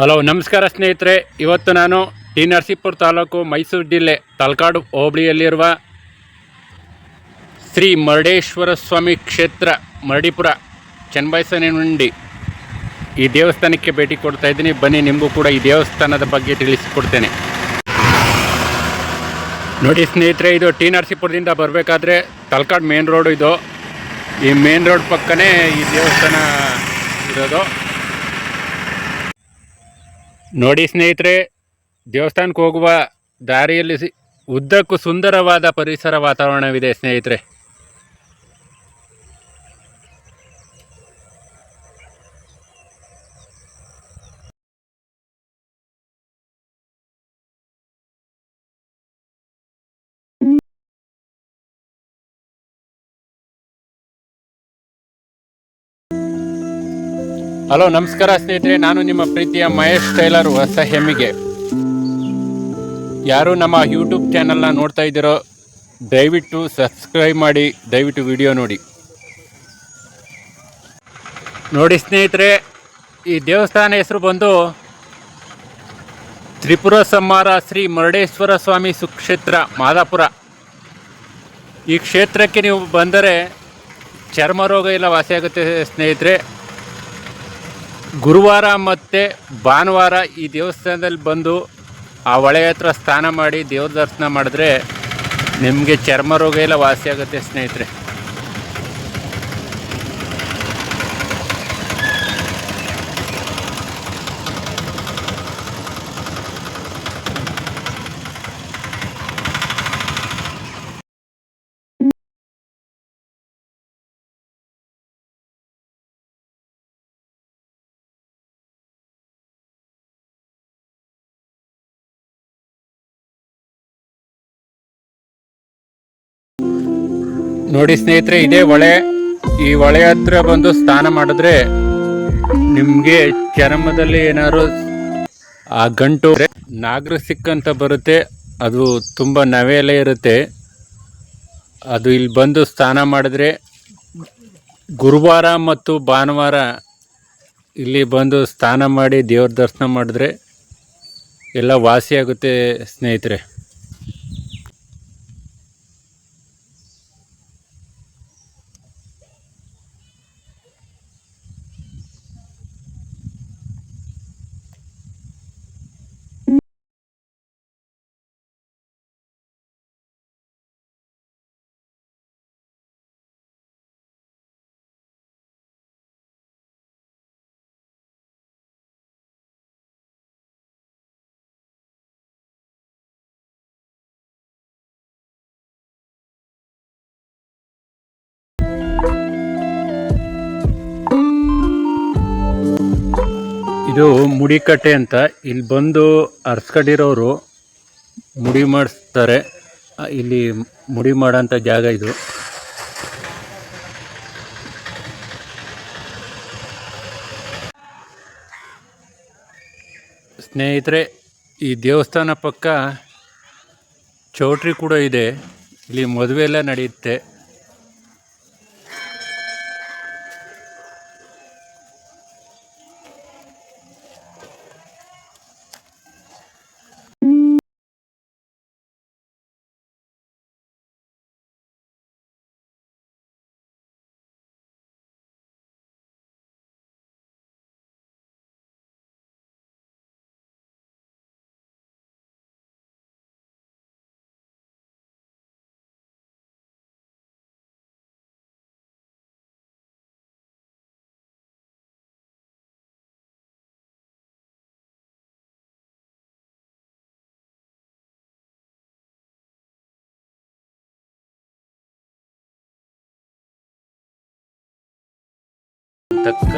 Hello, ನಮಸ್ಕಾರ ಸ್ನೇಹಿತರೆ. ಇವತ್ತು ನಾನು ಟಿ ನರಸೀಪುರ ತಾಲೂಕು ಮೈಸೂರು ಜಿಲ್ಲೆ ತಲಕಾಡು ಹೋಬಳಿಯಲ್ಲಿರುವ ಶ್ರೀ ಮರಡೇಶ್ವರ ಸ್ವಾಮಿ ಕ್ಷೇತ್ರ, ಮರಡಿಪುರ ಚನ್ನಬೈಸನಹುಂಡಿ ಈ ದೇವಸ್ಥಾನಕ್ಕೆ ಭೇಟಿ ಕೊಡ್ತಾ ಇದ್ದೀನಿ. ಬನ್ನಿ, ನಿಮಗೂ ಕೂಡ ಈ ದೇವಸ್ಥಾನದ ಬಗ್ಗೆ ತಿಳಿಸಿಕೊಡ್ತೇನೆ. ನೋಡಿ ಸ್ನೇಹಿತರೆ, ಇದು ಟಿ ನರಸೀಪುರದಿಂದ ಬರಬೇಕಾದ್ರೆ ತಲಕಾಡು ಮೇನ್ ರೋಡು ಇದು. ಈ ಮೇನ್ ರೋಡ್ ಪಕ್ಕನೇ ಈ ದೇವಸ್ಥಾನ ಇರೋದು. ನೋಡಿ ಸ್ನೇಹಿತರೆ ದೇವಸ್ಥಾನಕ್ಕೆ ಹೋಗುವ ದಾರಿಯಲ್ಲಿ ಉದ್ದಕ್ಕೂ ಸುಂದರವಾದ ಪರಿಸರ ವಾತಾವರಣವಿದೆ ಸ್ನೇಹಿತರೆ. ಹಲೋ, ನಮಸ್ಕಾರ ಸ್ನೇಹಿತರೆ. ನಾನು ನಿಮ್ಮ ಪ್ರೀತಿಯ ಮಹೇಶ್ ಟೈಲರ್ ಹೊಸ ಹೆಮ್ಮಿಗೆ. ಯಾರು ನಮ್ಮ ಯೂಟ್ಯೂಬ್ ಚಾನಲ್ನ ನೋಡ್ತಾ ಇದ್ದೀರೋ, ದಯವಿಟ್ಟು ಸಬ್ಸ್ಕ್ರೈಬ್ ಮಾಡಿ, ದಯವಿಟ್ಟು ವಿಡಿಯೋ ನೋಡಿ. ನೋಡಿ ಸ್ನೇಹಿತರೆ, ಈ ದೇವಸ್ಥಾನ ಹೆಸರು ಬಂದು ತ್ರಿಪುರ ಸಂಹಾರ ಶ್ರೀ ಮುರುಡೇಶ್ವರ ಸ್ವಾಮಿ ಸುಕ್ಷೇತ್ರ, ಮಾದಾಪುರ. ಈ ಕ್ಷೇತ್ರಕ್ಕೆ ನೀವು ಬಂದರೆ ಚರ್ಮ ರೋಗ ಎಲ್ಲ ವಾಸಿಯಾಗುತ್ತೆ ಸ್ನೇಹಿತರೆ. ಗುರುವಾರ ಮತ್ತು ಭಾನುವಾರ ಈ ದೇವಸ್ಥಾನದಲ್ಲಿ ಬಂದು ಆ ಹೊಳೆ ಹತ್ರ ಸ್ನಾನ ಮಾಡಿ ದೇವ್ರ ದರ್ಶನ ಮಾಡಿದ್ರೆ ನಿಮಗೆ ಚರ್ಮ ರೋಗ ಎಲ್ಲ ವಾಸಿಯಾಗುತ್ತೆ ಸ್ನೇಹಿತರೆ. ನೋಡಿ ಸ್ನೇಹಿತರೆ, ಇದೇ ಹೊಳೆ ಈ ಹೊಳೆ ಹತ್ರ ಬಂದು ಸ್ನಾನ ಮಾಡಿದ್ರೆ ನಿಮಗೆ ಚರ್ಮದಲ್ಲಿ ಏನಾದ್ರು ಆ ಗಂಟು ನಾಗರ ಸಿಕ್ಕಂತ ಬರುತ್ತೆ. ಅದು ತುಂಬ ನವೆಯಲ್ಲೇ ಇರುತ್ತೆ. ಅದು ಇಲ್ಲಿ ಬಂದು ಸ್ನಾನ ಮಾಡಿದ್ರೆ ಗುರುವಾರ ಮತ್ತು ಭಾನುವಾರ ಇಲ್ಲಿ ಬಂದು ಸ್ನಾನ ಮಾಡಿ ದೇವ್ರ ದರ್ಶನ ಮಾಡಿದ್ರೆ ಎಲ್ಲ ವಾಸಿಯಾಗುತ್ತೆ ಸ್ನೇಹಿತರೆ. ಇದು ಮುಡಿಕಟ್ಟೆ ಅಂತ. ಇಲ್ಲಿ ಬಂದು ಅರ್ಸ್ಕೊಂಡಿರೋರು ಮುಡಿ ಮಾಡಿಸ್ತಾರೆ. ಇಲ್ಲಿ ಮುಡಿ ಮಾಡೋಂಥ ಜಾಗ ಇದು. ಸ್ನೇಹಿತರೆ, ಈ ದೇವಸ್ಥಾನ ಪಕ್ಕ ಚೌಟ್ರಿ ಕೂಡ ಇದೆ. ಇಲ್ಲಿ ಮದುವೆ ಎಲ್ಲ ನಡೆಯುತ್ತೆ. ತಕ್ಕ.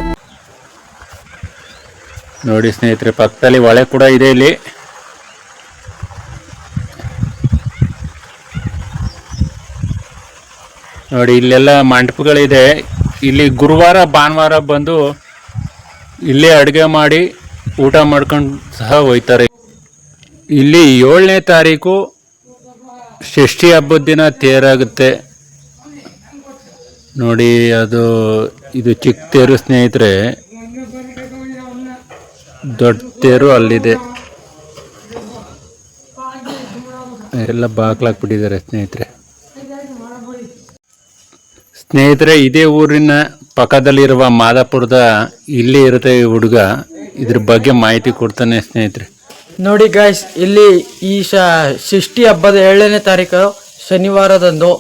ನೋಡಿ ಸ್ನೇಹಿತರೆ, ಪಕ್ಕದಲ್ಲಿ ಹೊಳೆ ಕೂಡ ಇದೆ ಇಲ್ಲಿ. ನೋಡಿ, ಇಲ್ಲೆಲ್ಲ ಮಂಟಪಗಳಿದೆ. ಇಲ್ಲಿ ಗುರುವಾರ, ಭಾನುವಾರ ಬಂದು ಇಲ್ಲೇ ಅಡುಗೆ ಮಾಡಿ ಊಟ ಮಾಡ್ಕೊಂಡು ಸಹ ಹೋಯ್ತಾರೆ. ಇಲ್ಲಿ ಏಳನೇ ತಾರೀಕು ಷಷ್ಠಿ ಹಬ್ಬದ ದಿನ ತೇರಾಗುತ್ತೆ ನೋಡಿ, ಅದು ಇದು ಚಿಕ್ಕ ತೇರು ಸ್ನೇಹಿತರೆ. ದೊಡ್ಡ ತೇರು ಅಲ್ಲಿದೆ. ಎಲ್ಲ ಬಾಗ್ಲಾಕ್ಬಿಟ್ಟಿದ್ದಾರೆ ಸ್ನೇಹಿತರೆ. ಸ್ನೇಹಿತರೆ, ಇದೇ ಊರಿನ ಪಕ್ಕದಲ್ಲಿರುವ ಮಾದಾಪುರದ ಇಲ್ಲಿ ಇರುತ್ತೆ ಈ ಹುಡುಗ. ಇದ್ರ ಬಗ್ಗೆ ಮಾಹಿತಿ ಕೊಡ್ತಾನೆ ಸ್ನೇಹಿತರೆ. ನೋಡಿ ಗಾಯ್ಸ್ ಇಲ್ಲಿ ಈ ಶಿಷ್ಟಿ ಹಬ್ಬದ ಏಳನೇ ತಾರೀಕು ಶನಿವಾರದಂದು.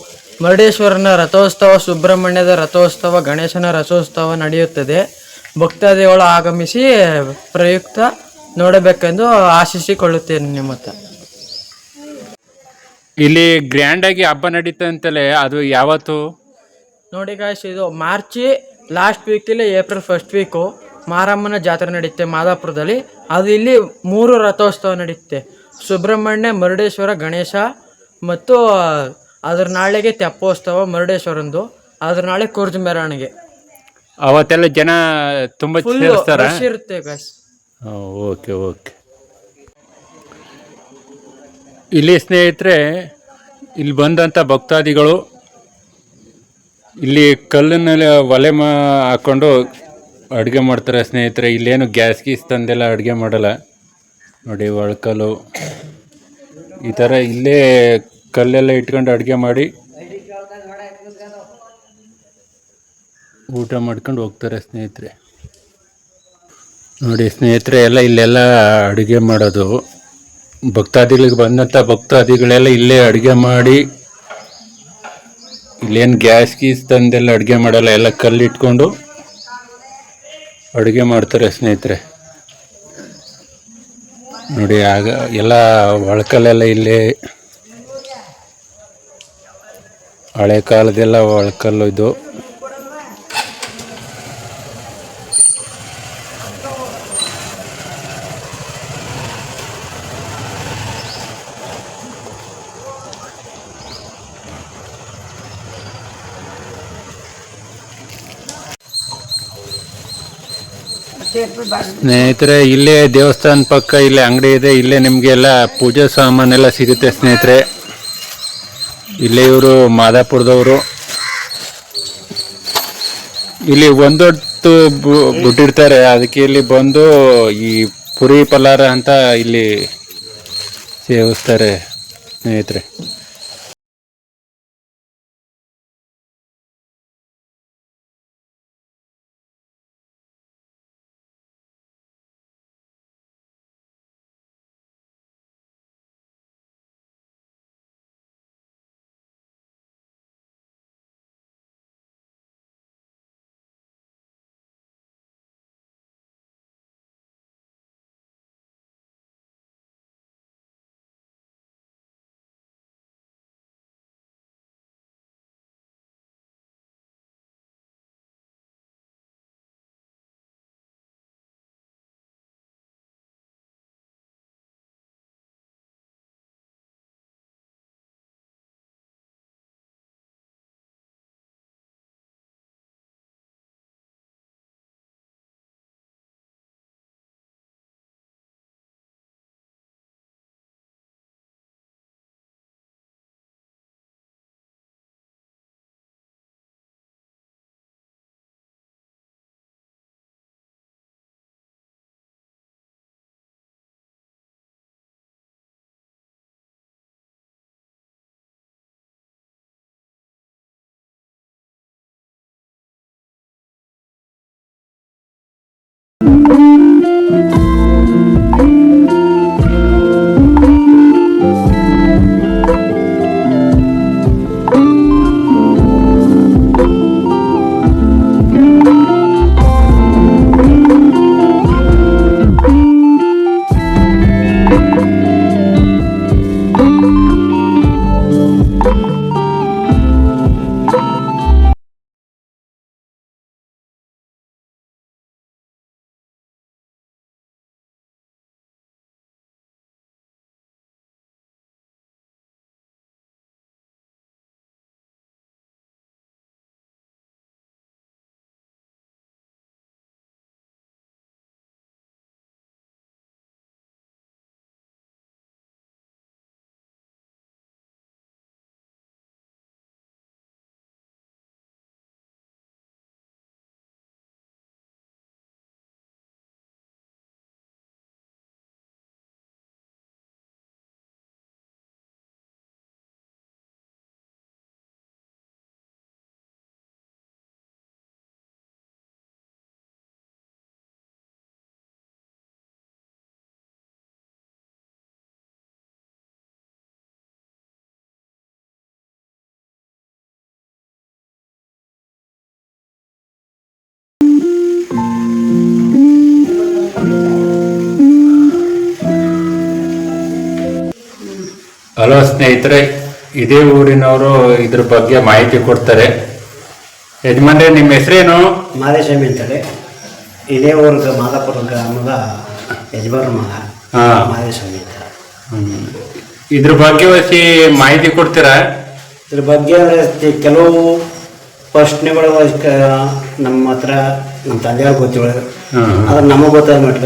ಮರುಡೇಶ್ವರನ ರಥೋತ್ಸವ ಸುಬ್ರಹ್ಮಣ್ಯದ ರಥೋತ್ಸವ ಗಣೇಶನ ರಥೋತ್ಸವ ನಡೆಯುತ್ತದೆ. ಭಕ್ತಾದಿಗಳು ಆಗಮಿಸಿ ಪ್ರಯುಕ್ತ ನೋಡಬೇಕೆಂದು ಆಶಿಸಿಕೊಳ್ಳುತ್ತೇನೆ ನಿಮ್ಮ ಹತ್ರ ಇಲ್ಲಿ ಗ್ರ್ಯಾಂಡ್ ಆಗಿ ಹಬ್ಬ ನಡೀತಂತಲೇ ಅದು ಯಾವತ್ತು? ನೋಡಿ ಗಾಯ್ಸ್ ಇದು ಮಾರ್ಚಿ ಲಾಸ್ಟ್ ವೀಕಲ್ಲಿ ಏಪ್ರಿಲ್ ಫಸ್ಟ್ ವೀಕು ಮಾರಮ್ಮನ ಜಾತ್ರೆ ನಡೆಯುತ್ತೆ ಮಾದಾಪುರದಲ್ಲಿ. ಅದು ಇಲ್ಲಿ ಮೂರು ರಥೋತ್ಸವ ನಡೆಯುತ್ತೆ ಸುಬ್ರಹ್ಮಣ್ಯ ಮರುಡೇಶ್ವರ ಗಣೇಶ ಮತ್ತು ಅದರ ನಾಳೆಗೆ ತೆಪ್ಪೋತ್ಸವ ಮರುಡೇಶ್ವರಂದು ಅದ್ರ ನಾಳೆ ಕುರ್ಜ್ ಮೆರವಣಿಗೆ. ಅವತ್ತೆಲ್ಲ ಜನ ತುಂಬಾ ಫುಲ್ ಸೇರಿಸ್ತಾರ? ರಶ್ ಇರುತ್ತೆ ಗಾಯ್ಸ್ ಓಕೆ ಓಕೆ. ಇಲ್ಲಿ ಸ್ನೇಹಿತರೆ ಇಲ್ಲಿ ಬಂದಂಥ ಭಕ್ತಾದಿಗಳು ಇಲ್ಲಿ ಕಲ್ಲಿನಲ್ಲಿ ಒಲೆ ಮಾ ಹಾಕ್ಕೊಂಡು ಅಡುಗೆ ಮಾಡ್ತಾರೆ ಸ್ನೇಹಿತರೆ. ಇಲ್ಲೇನು ಗ್ಯಾಸ್ ಗೀಸ್ ತಂದೆಲ್ಲ ಅಡುಗೆ ಮಾಡಲ್ಲ. ನೋಡಿ ಒಳ್ಕಲ್ಲು. ಈ ಥರ ಇಲ್ಲೇ ಕಲ್ಲೆಲ್ಲ ಇಟ್ಕೊಂಡು ಅಡುಗೆ ಮಾಡಿ ಊಟ ಮಾಡ್ಕೊಂಡು ಹೋಗ್ತಾರೆ ಸ್ನೇಹಿತರೆ. ನೋಡಿ ಸ್ನೇಹಿತರೆ, ಎಲ್ಲ ಇಲ್ಲೆಲ್ಲ ಅಡುಗೆ ಮಾಡೋದು. ಭಕ್ತಾದಿಗಳಿಗೆ ಬಂದಂಥ ಭಕ್ತಾದಿಗಳೆಲ್ಲ ಇಲ್ಲೇ ಅಡುಗೆ ಮಾಡಿ, ಇಲ್ಲೇನು ಗ್ಯಾಸ್ ಗೀಸ್ ತಂದೆಲ್ಲ ಅಡುಗೆ ಮಾಡಲ್ಲ, ಎಲ್ಲ ಕಲ್ಲಿಟ್ಕೊಂಡು ಅಡುಗೆ ಮಾಡ್ತಾರೆ ಸ್ನೇಹಿತರೆ. ನೋಡಿ ಆಗ ಎಲ್ಲ ಒಳಕಲ್ಲೆಲ್ಲ ಇಲ್ಲೇ ಹಳೆ ಕಾಲದೆಲ್ಲ ಒಳಕಲ್ಲು ಇದು. ಸ್ನೇಹಿತರೆ, ಇಲ್ಲೇ ದೇವಸ್ಥಾನ ಪಕ್ಕ, ಇಲ್ಲೇ ಅಂಗಡಿ ಇದೆ, ಇಲ್ಲೇ ನಿಮಗೆಲ್ಲ ಪೂಜಾ ಸಾಮಾನೆಲ್ಲ ಸಿಗುತ್ತೆ ಸ್ನೇಹಿತರೆ. ಇಲ್ಲೇ ಇವರು ಮಾದಾಪುರದವರು. ಇಲ್ಲಿ ಒಂದೊತ್ತು ಬಿಟ್ಟಿರ್ತಾರೆ ಅದಕ್ಕೆ ಇಲ್ಲಿ ಬಂದು ಈ ಪುರಿ ಪಲ್ಲಾರ ಅಂತ ಇಲ್ಲಿ ಸೇವಿಸ್ತಾರೆ ಸ್ನೇಹಿತರೆ. ಹಲೋ ಸ್ನೇಹಿತರೆ ಇದೇ ಊರಿನವರು ಇದ್ರ ಬಗ್ಗೆ ಮಾಹಿತಿ ಕೊಡ್ತಾರೆ. ಯಜಮಾನ್ರೆ ನಿಮ್ಮ ಹೆಸರೇನು? ಮಾದೇಶಾಮಿ ಅಂತಾರೆ ಇದೇ ಊರಿಗೆ ಮಾದಾಪುರ ಗ್ರಾಮದ ಯಜಮಾನ ಮಗ ಹಾ. ಮಾದೇಶಾಮಿ ಅಂತ. ಹ್ಮ್. ಇದ್ರ ಬಗ್ಗೆ ವಸಿ ಮಾಹಿತಿ ಕೊಡ್ತೀರಾ? ಇದ್ರ ಬಗ್ಗೆ ಅಂದರೆ ಕೆಲವು ಪ್ರಶ್ನೆಗಳು ಅದಕ್ಕೆ ನಮ್ಮ ಹತ್ರ ನಮ್ಮ ತಂದೆಯವ್ರಿಗೆ ಗೊತ್ತಿರೋದು ಹ್ಮ್. ಆದ್ರೆ ನಮಗೆ ಗೊತ್ತಾದ ಮಟ್ಟ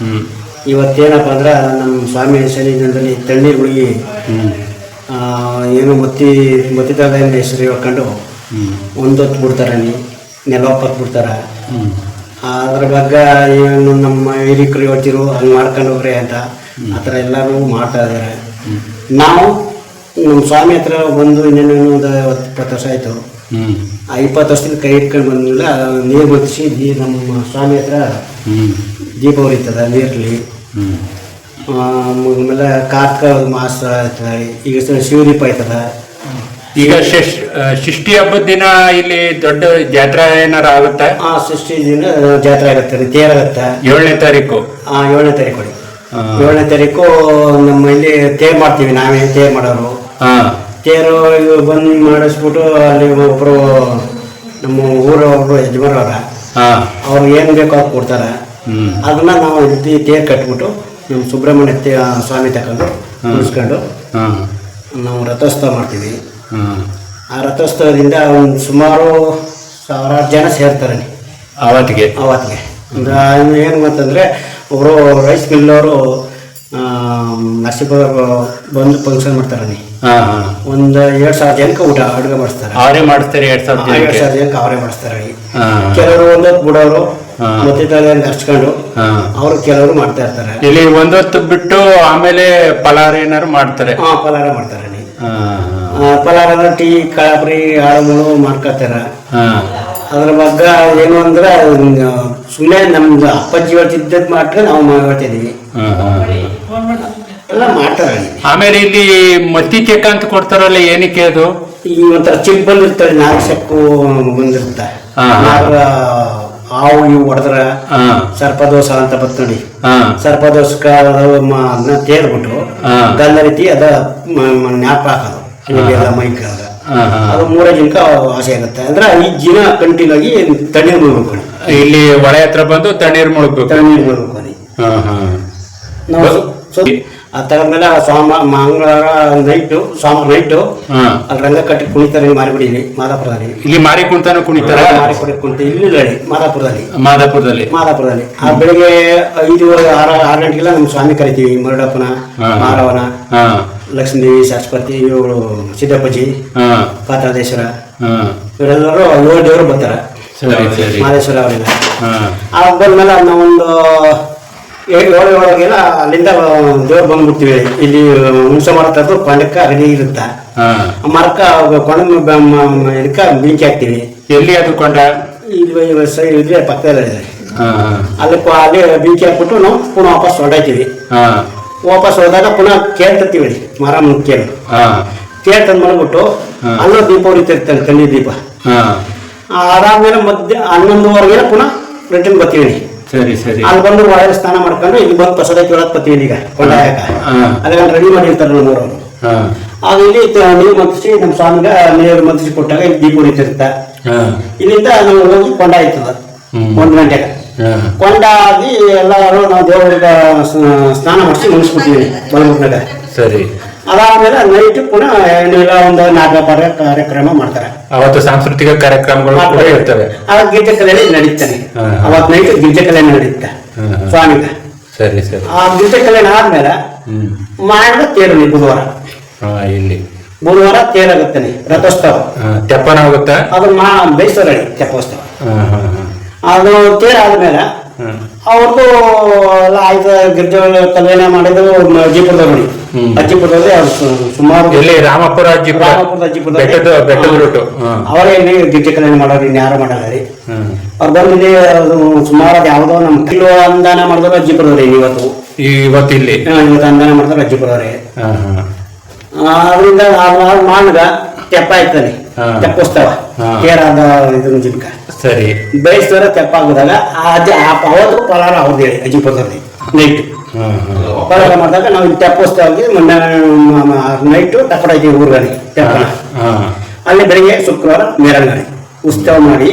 ಹ್ಮ್. ಇವತ್ತೇನಪ್ಪ ಅಂದ್ರೆ ನಮ್ಮ ಸ್ವಾಮಿ ಸನ್ನಿಧಾನದಲ್ಲಿ ತಣ್ಣೀರುಗಳಿಗೆ ಹುಡುಗಿ ಏನು ಮತ್ತಿ ಮತ್ತಿ ತಂದೆ ಹೆಸರು ಹೇಳ್ಕೊಂಡು ಒಂದೊತ್ತು ಬಿಡ್ತಾರೆ ನೀ ನೆಲವಪ್ಪತ್ತು ಬಿಡ್ತಾರೆ. ಅದ್ರ ಬಗ್ಗೆ ಏನು ನಮ್ಮ ಹಿರಿಕರು ಹೇಳ್ತಿರು ಹಂಗೆ ಮಾಡ್ಕೊಂಡು ಹೋಗ್ರಿ ಅಂತ. ಆ ಥರ ಎಲ್ಲರೂ ಮಾಡ್ತಾ ಇದ್ದಾರೆ. ನಾವು ನಮ್ಮ ಸ್ವಾಮಿ ಹತ್ರ ಬಂದು ಇನ್ನೇನು ಒಂದು ಇಪ್ಪತ್ತು ವರ್ಷ ಆಯಿತು. ಆ ಇಪ್ಪತ್ತು ವರ್ಷದಿಂದ ಕೈ ಇಟ್ಕೊಂಡು ಬಂದಿಲ್ಲ ನೀರು ದೀ ನಮ್ಮ ಸ್ವಾಮಿ ಹತ್ರ ದೀಪ ಉರಿತದ ನೀರಲ್ಲಿ. ಆಮೇಲೆ ಕಾರ್ತಿಕ ಮಾಸ ಈಗ ಶಿವದೀಪ ಆಯ್ತದ. ಈಗ ಷಷ್ಠಿ ಹಬ್ಬದ ದಿನ ಇಲ್ಲಿ ದೊಡ್ಡ ಜಾತ್ರೆ ಏನಾರ ಆಗುತ್ತೆ? ಆ ಷಷ್ಠಿ ದಿನ ಜಾತ್ರೆ ಆಗುತ್ತೆ ತೇರಾಗುತ್ತೆ ತೇರ್ ಆಗುತ್ತೆ. ಏಳನೇ ತಾರೀಕು. ಆ ಏಳನೇ ತಾರೀಕು ಏಳನೇ ತಾರೀಕು ನಮ್ಮ ಇಲ್ಲಿ ತೇರ್ ಮಾಡ್ತೀವಿ ನಾವೇ ತೇರ್ ಮಾಡೋರು. ತೇರು ಬಂದು ಮಾಡಿಸ್ಬಿಟ್ಟು ಅಲ್ಲಿ ಒಬ್ರು ನಮ್ಮ ಊರವರು ಯಜಮಾನವ್ರ ಅವ್ರು. ಏನು ಬೇಕೋ ಅವ್ರು ಕೊಡ್ತಾರೆ. ಅದನ್ನ ನಾವು ಇಲ್ಲಿ ತೇರ್ ಕಟ್ಬಿಟ್ಟು ನಮ್ಮ ಸುಬ್ರಹ್ಮಣ್ಯ ಸ್ವಾಮಿ ತಕೊಂಡು ಉಳಿಸ್ಕೊಂಡು ನಾವು ರಥೋತ್ಸವ ಮಾಡ್ತೀವಿ. ಆ ರಥೋತ್ಸವದಿಂದ ಒಂದು ಸುಮಾರು ಸಾವಿರಾರು ಜನ ಸೇರ್ತಾರೆ ಅವತ್ತಿಗೆ. ಅವತ್ತಿಗೆ. ಏನು ಅಂತಂದರೆ ಒಬ್ಬರು ರೈಸ್ ಮಿಲ್ಲವರು ನರಸೀಪುರ ಬಂದು ಫಂಕ್ಷನ್ ಮಾಡ್ತಾರೆ ಒಂದ್ ಎರಡ್ ಸಾವಿರ ಜನಕ್ಕೆ ಊಟ ಅಡುಗೆ ಮಾಡಿಸ್ತಾರೆ ಅವರೇ ಮಾಡ್ತಾರೆ ಎರಡ್ ಸಾವಿರದ ಎರಡ್ ಸಾವಿರ ಜನಕ್ಕೆ ಅವರೇ ಮಾಡಿಸ್ತಾರೆ ಕೆಲವರು ಒಂದೊತ್ತು ಬಿಡೋರು. ಮತ್ತೆ ಹಚ್ಕೊಂಡು ಅವರು ಕೆಲವರು ಮಾಡ್ತಾ ಇರ್ತಾರೆ. ಇಲ್ಲಿ ಒಂದೊತ್ತು ಬಿಟ್ಟು ಆಮೇಲೆ ಪಲಾರ ಏನಾರು ಮಾಡ್ತಾರೆ? ಹಾ ಪಲಾರ ಮಾಡ್ತಾರೆ ಪಲಾರ ಟೀ ಕಳಪ್ರಿ ಆಳುಗಳು ಮಾಡ್ಕೊತಾರ ಅದ್ರ ಬಗ್ಗೆ ಏನು ಅಂದ್ರೆ ಸುಮ್ಮನೆ ನಮ್ದು ಅಪ್ಪಾಜಿ ಹೇಳ್ತಿದ್ದದ್ ಮಾತ್ರ ನಾವು ಮಾಡ್ತಿದೀವಿ ಎಲ್ಲ ಮಾಡ್ತಾರೆ ಆಮೇಲೆ ಇಲ್ಲಿ ಮತ್ತಿ ಚೆಕ್ಕ ಅಂತ ಕೊಡ್ತಾರಲ್ಲ ಏನಕ್ಕೆ ಅದು? ಈ ಒಂಥರ ಚಿಂಪಲ್ ಇರ್ತಾರೆ ನಾಲ್ಕು ಸೆಕ್ಕು ಹಾ. ಹಾವು ಇವು ಹೊಡೆದ್ರ ಸರ್ಪದೋಷ ಅಂತ ಬತ್ ನೋಡಿ. ಸರ್ಪದೋಷಕ್ಕ ಅದನ್ನ ತೇರ್ಬಿಟ್ಟು. ಗಂಧ ರೀತಿ ಅದ ನ್ಯಾಪ ಹಾಕೋದು. ಇವಾಗೆಲ್ಲ ಮೈಕ್ ಅದು ಮೂರೇ ಜನಕ್ಕೆ ಆಸೆ ಆಗುತ್ತೆ. ಅಂದ್ರೆ ಈ ದಿನ ಕಂಟಿನ್ಯೂ ಆಗಿ ತಣ್ಣೀರ್ ಮುಳ್ಬೇಕು ಇಲ್ಲಿ ಹೊಳೆ ಹತ್ರ ಬಂದು ತಣ್ಣೀರ್ ಮುಳುಗ್ಬೇಕು. ತಣ್ಣೀರ್ ಮುಳುಗ್ಬೇಕು ಅಲ್ಲಿ. ಆ ತಗೊಂಡ್ಮೇಲೆ ಸೋಮ ಮಂಗಳವಾರ ನೈಟು ಸೋಮವಾರ ನೈಟು ಅಲ್ಲಿ ರಂಗ ಕಟ್ಟಿ ಕುಣಿತಾರೆ ಮಾರಿಬಿಡಿಲಿ ಮಾದಾಪುರದಲ್ಲಿ. ಇಲ್ಲಿ ಮಾರಿ ಕುಣಿತಾನು ಕುಣಿತಾರೆ? ಮಾರಿ ಕುಡಿ ಕುಣಿತ ಇಲ್ಲಿ ಹೇಳಿ ಮಾದಾಪುರದಲ್ಲಿ. ಮಾದಾಪುರದಲ್ಲಿ. ಮಾದಾಪುರದಲ್ಲಿ. ಆ ಬೆಳಿಗ್ಗೆ ಐದುವರೆ ಆರು ಆರು ಗಂಟೆಗೆಲ್ಲ ನಮ್ಮ ಸ್ವಾಮಿ ಕರಿತೀವಿ ಮರುಡಪ್ಪನ. ಮಾರವನ ಲಕ್ಷ್ಮೀದೇವಿ ಸರಸ್ವತಿ ಇವಳು ಸಿದ್ದಪ್ಪಜಿ ಪಾತ್ರಾದೇಶ್ವರ ಇವರೆಲ್ಲರೂ ಏಳು ದೇವರು ಬರ್ತಾರೆ. ಮಹದೇಶ್ವರ ಅವರೆಲ್ಲ ಆ ಬಂದ್ಮೇಲೆ ನಾವೊಂದು ಏಳು ಏಳು ಏಳರಿಗೆಲ್ಲ ಅಲ್ಲಿಂದ ದೇವ್ರು ಬಂದ್ಬಿಡ್ತೀವಿ. ಇಲ್ಲಿ ಹುಣಸ ಮಾಡ್ತಾ ತಂದು ಕೊಂಡಕ್ಕ ರೆಡಿ ಇರುತ್ತ. ಮರಕ್ಕ ಕೊಂಡ ಇದಕ್ಕ ಬೆಂಕಿ ಹಾಕ್ತೀವಿ. ಎಲ್ಲಿ ಅದು ಕೊಂಡ? ಇಲ್ಲಿ ಸೈಡ್ ಇದ್ರೆ ಪಕ್ಕದಲ್ಲಿದೆ ಹಾ ಅಲ್ಲಿ ಅಲ್ಲಿ ಬೆಂಕಿ ಹಾಕ್ಬಿಟ್ಟು ನಾವು ಪುನಃ ವಾಪಸ್ ಹೊರಟಾಯ್ತೀವಿ ಹಾ. ವಾಪಸ್ ಹೋದಾಗ ಪುನಃ ಕೇಳ್ತೀವಿ ಮರ ಕೇಳು ಕೇಳ್ತಂದ್ ಕೇಳ್ ತಂದು ಮಾಡ್ಬಿಟ್ಟು. ಅಲ್ಲೂ ದೀಪ ಉರಿತಿರ್ತಾನೆ ಕಣ್ಣಿ ದೀಪ. ಅದಾದ್ಮೇಲೆ ಮಧ್ಯ ಹನ್ನೊಂದುವರೆಗೆ ಪುನಃ ರಿಟರ್ನ್ ಬರ್ತೀವಿ ಸರಿ ಸರಿ. ಅಲ್ಲಿ ಬಂದು ಒಳಗೆ ಸ್ನಾನ ಮಾಡ್ಕೊಂಡು ಇಲ್ಲಿ ಬಂದು ಪ್ರಸಾದ ಕೇಳಕ್ ಬತ್ತೀವಿ ಈಗ ಕೊಂಡಾಯಕ. ಅದನ್ನ ರೆಡಿ ಮಾಡಿರ್ತಾರೆ ನಮ್ಮವರು ಆಗ ಇಲ್ಲಿ ನೀರು ಮಂತ್ರಿಸಿ ನಮ್ಮ ಸ್ವಾಮಿಗೆ ನೀರು ಮಂತ್ರಿಸಿ ಕೊಟ್ಟಾಗ ಇಲ್ಲಿ ದೀಪ ಉಳಿತಿರ್ತ ಇಲ್ಲಿಂದ ನಾವು ಹೋಗಿ ಕೊಂಡ ಆಯ್ತದ. ಒಂದು ಗಂಟೆಗೆ ಕೊಂಡಾಗಿ ಕೊಂಡ ಆಗಿ ಎಲ್ಲರೂ ನಾವು ದೇವರಿಗೆ ಸ್ನಾನ ಮಾಡಿಸಿ ಬಲಮುಟ್ನಾಗ ಸರಿ. ಅದಾದ್ಮೇಲೆ ನೈಟ್ ಪುನಃ ಏನಿಲ್ಲ ಒಂದು ನಾಟಕ ಕಾರ್ಯಕ್ರಮ ಮಾಡ್ತಾರೆ. ಅವತ್ತು ಸಾಂಸ್ಕೃತಿಕ ಕಾರ್ಯಕ್ರಮಗಳು ಕೂಡ ಇರ್ತವೆ. ಆ ಗೀತೆ ಕಲೆಯಲ್ಲಿ ನಡೀತಾನೆ. ಅವತ್ತು ನೈಟ್ ಗೀತೆ ಕಲೆ ನಡೀತಾ. ಸ್ವಾಮಿಗೆ. ಸರಿ ಸರಿ. ಆ ಗೀತೆ ಕಲೆ ಆದ್ಮೇಲೆ ಮಾಡಿದ ತೇರು ಬುಧವಾರ. ಇಲ್ಲಿ. ಬುಧವಾರ ತೇರಾಗುತ್ತಾನೆ ರಥೋತ್ಸವ. ತೆಪ್ಪನ ಆಗುತ್ತೆ? ಅದು ಮಾ ಬೇಸರ ತೆಪ್ಪೋತ್ಸವ. ಅದು ತೇರ್ ಆದ್ಮೇಲೆ ಹಾ. ಅವ್ರದ್ದು ಎಲ್ಲ ಆಯ್ತು ಗಿರಿಜ ಕಲ್ಯಾಣ ಮಾಡಿದ್ರು ಅಜ್ಜಿಪುರದಲ್ಲಿ ನೋಡಿ. ಹ್ಮ್. ಅಜ್ಜಿಪುರದಲ್ಲಿ ಸುಮಾರು ಎಲ್ಲಿ ರಾಮಪುರ ಅಜ್ಜಿಪುರ? ರಾಮಪುರದ ಅಜ್ಜಿಪುರದಲ್ಲಿ- ಬೆಟ್ಟದ ಬೆಟ್ಟದ ರೂಟು ಹಾ. ಅವರೇ ಇಲ್ಲಿ ಗಿರಿಜ ಕಲ್ಯಾಣ ಮಾಡೋರು ಇನ್ಯಾರು ಮಾಡಲ್ಲ ರೀ. ಅವ್ರು ಅದು ಸುಮಾರು ಅದು ಯಾವುದೋ ನಮ್ಮ ಕಿಲೋ ಅನುದಾನ ಮಾಡಿದ್ರು ಅಜ್ಜಿಪುರದವ್ರಿ ಇವತ್ತು. ಇವತ್ತು ಇಲ್ಲಿ? ಹಾ, ಇವತ್ತು ಅನುದಾನ ಮಾಡಿದ್ರು ಹಾ ಅದರಿಂದ ಮಾನಗ ತೆಪ್ಪ ಆಯ್ತಾನೆ. ತೆಪ್ಪೋತ್ಸವ ಹಾ. ಕೇರಾದ ಇದನ್ನ ಜಿಮ್ಕ ಸರಿ. ಬೇಯಿಸಿದ್ರೆ ತೆಪ್ಪ ಆಗುದಾಗ ಅದೇ ಅಜ್ಜ ಅವತ್ತು ಪಲಾರ ಅವ್ರದ್ದು ಹೇಳಿ ಅಜ್ಜಿಪುರದಲ್ಲಿ ನೈಟ್ ಪಲಾರ ಮಾಡಿದಾಗ ನಾವು ಇಲ್ಲಿ ತೆಪ್ಪೋಸ್ತಾ ಹೋಗಿ ಮೊನ್ನೆ ನೈಟು ತಪ್ಪಡ ಇದ್ದೀವಿ ಊರಲ್ಲಿ ತೆಪ್ಪ. ಅಲ್ಲಿ ಬೆಳಿಗ್ಗೆ ಶುಕ್ರವಾರ ಮೆರವಣಿಗೆ. ಉತ್ಸವ ಮಾಡಿ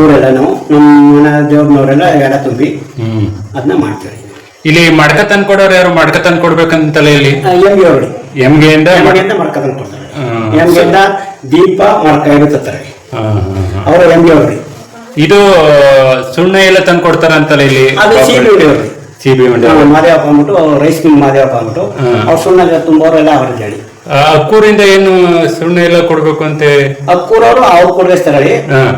ಊರೆಲ್ಲ ನಾವು ನಮ್ಮ ಮನೆ ದೇವ್ರನವರೆಲ್ಲ ಎಡ ತುಂಬಿ ಅದನ್ನ ಮಾಡ್ತೀವಿ. ಇಲ್ಲಿ ಮಡ್ಕ ತಂದ್ಕೊಡೋರು ಯಾರು? ಮಡ್ಕ ತಂದ್ಕೊಡ್ಬೇಕಂತಲೇ ಇಲ್ಲಿ? ಎಮ್ಗೆ ಅವ್ರಿ. ಎಮ್ಗೆ ಎಮ್ಗೆಯಿಂದ ಮಡ್ಕ ತಂದು ಕೊಡ್ತಾರೆ. ಎಮ್ಗೆಯಿಂದ ದೀಪ ಮಡ್ಕ ಇರುತ್ತಾರೆ ಅವರು ಎಂ ಬಿ ಅವ್ರಿ. ಇದು ಸುಣ್ಣ ಎಲ್ಲ ತಂದ್ಕೊಡ್ತಾರಂತಲ್ಲ ಇಲ್ಲಿ? ಅದು ಸಿ ಬಿ ಉಂಡೆ ಮಾದೇವಪ್ಪ ಅಂದ್ಬಿಟ್ಟು ರೈಸ್ ಮಿಲ್ ಮಾದೇವಪ್ಪ ಅಂದ್ಬಿಟ್ಟು ಅವ್ರ ಸುಣ್ಣ ತುಂಬೋರೆಲ್ಲ ಅವ್ರಿಗೆ ಹೇಳಿ. ಅಕ್ಕೂರಿಂದ ಏನು ಸುಣ್ಣ ಎಲ್ಲ ಕೊಡ್ಬೇಕು ಅಂತ? ಅಕ್ಕೂರವರು ಅವ್ರು ಕೊಡಿಸ್ತಾರೆ.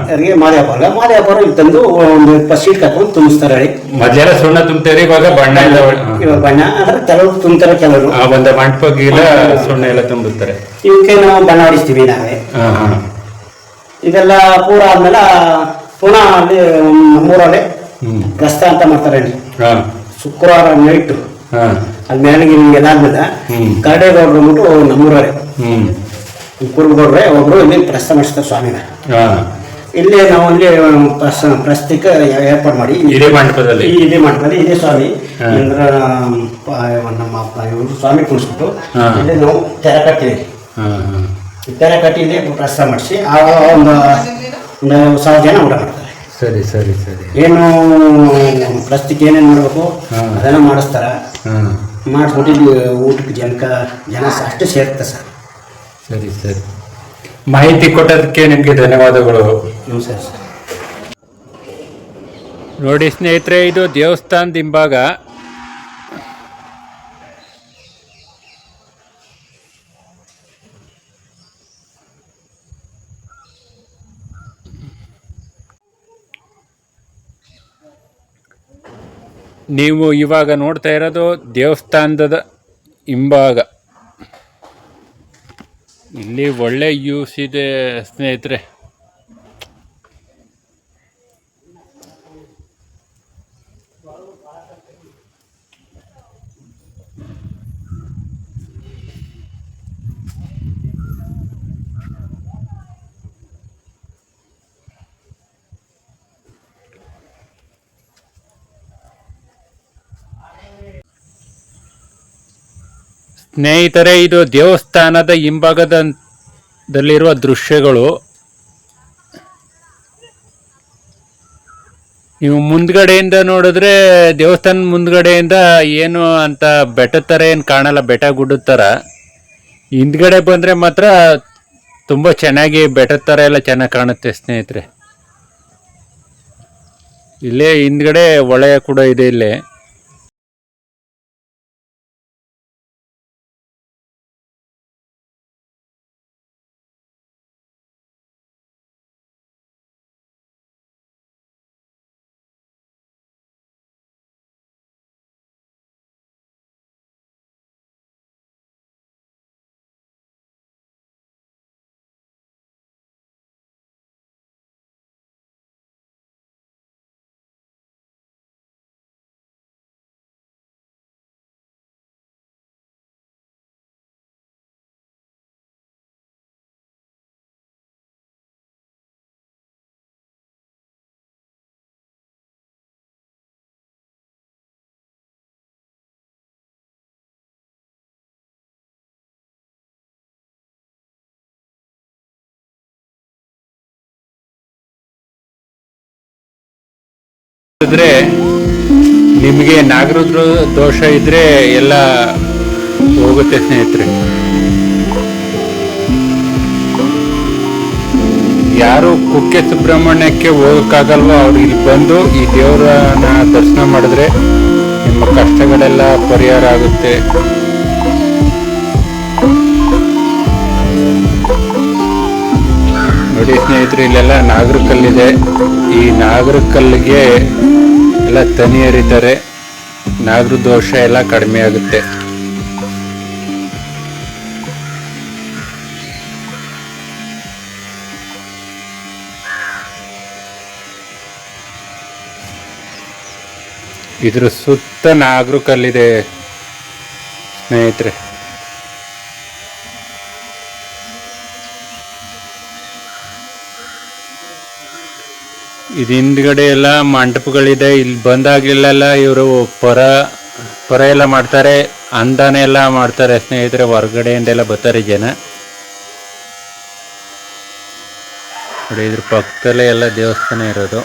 ಅವ್ರಿಗೆ. ಮಾದೇವಪ್ಪ ಹಬ್ಬ ಅವರು ಇಲ್ಲಿ ತಂದು ಒಂದು ಫಸ್ಟ್ ಶೀಟ್ ತುಂಬಿಸ್ತಾರೆ ಹೇಳಿ. ಮಧ್ಯಾಹ್ನ ಸುಣ್ಣ ತುಂಬ್ತಾರೆ ಇವಾಗ ಬಣ್ಣ ಎಲ್ಲ ಇವಾಗ ಬಣ್ಣ ಅಂದ್ರೆ ಕೆಲವರು ತುಂಬ್ತಾರೆ ಕೆಲವರು. ಆ, ಒಂದ ಮಂಟಪಕ್ಕೆಲ್ಲ ಸುಣ್ಣ ಎಲ್ಲ ತುಂಬುತ್ತಾರೆ ಇವಕ್ಕೆ ನಾವು ಬಣ್ಣ ಹೊಡಿಸ್ತೀವಿ ನಾವೇ. ಇದೆಲ್ಲ ಪೂರ ಆದ್ಮೇಲೆ ಪುನಃ ಅಲ್ಲಿ ನಮ್ಮೂರಲ್ಲಿ ಪ್ರಸ್ತ ಅಂತ ಮಾಡ್ತಾರೆ ಶುಕ್ರವಾರ ನೈಟ್ ಹಾ. ಅಲ್ಲಿ ಮ್ಯಾಲಿಗೆ ಹಿಂಗೆಲ್ಲ ಆದ್ಮೇಲೆ ಹ್ಮ್. ಕರಡೇಗೌಡ್ರು ಅಂದ್ಬಿಟ್ಟು ನಮ್ಮೂರವ್ರೆ. ಹ್ಮ್. ಕುರುಗೌಡ್ರೆ ಒಬ್ರು ಇಲ್ಲಿ ಪ್ರಸ್ತ ಮಾಡಿಸ್ತಾರೆ ಸ್ವಾಮಿನ. ಇಲ್ಲಿ ನಾವು ಅಲ್ಲಿ ಪ್ರಸ್ತಿಕ ಪ್ರಸ್ತಕ್ಕೆ ಏರ್ಪಾಡು ಮಾಡಿ. ಇದೇ ಮಂಟಪದಲ್ಲಿ. ಇದೇ ಮಾಡ್ತಾರೆ ಇದೇ ಸ್ವಾಮಿ. ಇಂದ್ರ ನಮ್ಮ ಇವರು ಸ್ವಾಮಿ ಕುಣಿಸ್ಬಿಟ್ಟು. ಇಲ್ಲಿ ನಾವು ತೆರೆ ಕಟ್ಟಿದ್ದೀವಿ ತೆರೆ ಕಟ್ಟಿ ಇಲ್ಲಿ ಪ್ರಸ್ತ ಮಾಡಿಸಿ ಆ ಒಂದು ಒಂದು ಸಾವಿರ ಜನ ಊಟ ಮಾಡ್ತಾರೆ. ಸರಿ ಸರಿ ಸರಿ. ಏನು ಪ್ರಸ್ತಿಕ ಏನೇನು ಮಾಡಬೇಕು ಅದನ್ನ ಅದೆಲ್ಲ ಮಾಡಿಸ್ತಾರ. ಮಾಡಿಸ್ಬಿಟ್ಟು ಊಟಕ್ಕೆ ಜನಕ ಜನ ಅಷ್ಟು ಸೇರುತ್ತೆ ಸರ್. ಸರಿ ಸರಿ. ಮಾಹಿತಿ ಕೊಟ್ಟದಕ್ಕೆ ನಿಮಗೆ ಧನ್ಯವಾದಗಳು. ನಮಸ್ಕಾರ ಸರ್. ನೋಡಿ ಸ್ನೇಹಿತರೆ ಇದು ದೇವಸ್ಥಾನದ ಹಿಂಭಾಗ. ನೀವು ಇವಾಗ ನೋಡ್ತಾ ಇರೋದು ದೇವಸ್ಥಾನದ ಹಿಂಭಾಗ. ಇಲ್ಲಿ ಒಳ್ಳೆ ಯೂಸ್ ಇದೆ ಸ್ನೇಹಿತರೆ. ಸ್ನೇಹಿತರೆ, ಇದು ದೇವಸ್ಥಾನದ ಹಿಂಭಾಗದಲ್ಲಿರುವ ದೃಶ್ಯಗಳು. ನೀವು ಮುಂದ್ಗಡೆಯಿಂದ ನೋಡಿದ್ರೆ ದೇವಸ್ಥಾನ ಮುಂದ್ಗಡೆಯಿಂದ ಏನು ಅಂತ ಬೆಟ್ಟದ ಥರ ಏನು ಕಾಣಲ್ಲ, ಬೆಟ್ಟ ಗುಡ್ಡದ ಥರ ಹಿಂದ್ಗಡೆ ಬಂದರೆ ಮಾತ್ರ ತುಂಬ ಚೆನ್ನಾಗಿ ಬೆಟ್ಟದ ಥರ ಎಲ್ಲ ಚೆನ್ನಾಗಿ ಕಾಣುತ್ತೆ ಸ್ನೇಹಿತರೆ. ಇಲ್ಲೇ ಹಿಂದ್ಗಡೆ ಒಳೆಯ ಕೂಡ ಇದೆ ಇಲ್ಲೇ. ಇದ್ರೆ ನಿಮಗೆ ನಾಗರದ್ರ ದೋಷ ಇದ್ರೆ ಎಲ್ಲ ಹೋಗುತ್ತೆ ಸ್ನೇಹಿತರೆ. ಯಾರು ಕುಕ್ಕೆ ಸುಬ್ರಹ್ಮಣ್ಯಕ್ಕೆ ಹೋಗಕ್ಕಾಗಲ್ವೋ ಅವ್ರು ಇಲ್ಲಿ ಬಂದು ಈ ದೇವರನ್ನ ದರ್ಶನ ಮಾಡಿದ್ರೆ ನಿಮ್ಮ ಕಷ್ಟಗಳೆಲ್ಲ ಪರಿಹಾರ ಆಗುತ್ತೆ. ನೋಡಿ ಸ್ನೇಹಿತರು, ಇಲ್ಲೆಲ್ಲ ನಾಗರಕಲ್ಲಿದೆ. ಈ ನಾಗರ ಕಲ್ಲಿಗೆ ಎಲ್ಲ ತನಿ ಎರಿತಾರೆ ನಾಗರ ದೋಷ ಎಲ್ಲ ಕಡಿಮೆ ಆಗುತ್ತೆ. ಇದ್ರ ಸುತ್ತ ನಾಗರ ಕಲ್ಲಿದೆ ಸ್ನೇಹಿತರೆ. ಇದು ಹಿಂದ್ಗಡೆ ಎಲ್ಲ ಮಂಟಪಗಳಿದೆ. ಇಲ್ಲಿ ಬಂದಾಗ್ಲಿಲ್ಲ ಇವರು ಪರ, ಪೊರ ಎಲ್ಲ ಮಾಡ್ತಾರೆ. ಅಂದಾನೆ ಎಲ್ಲ ಮಾಡ್ತಾರೆ ಸ್ನೇಹಿತರೆ, ಹೊರಗಡೆಯಿಂದೆಲ್ಲ ಬರ್ತಾರೆ ಜನ. ನೋಡಿ, ಇದ್ರ ಪಕ್ಕದಲ್ಲೇ ಎಲ್ಲ ದೇವಸ್ಥಾನ ಇರೋದು.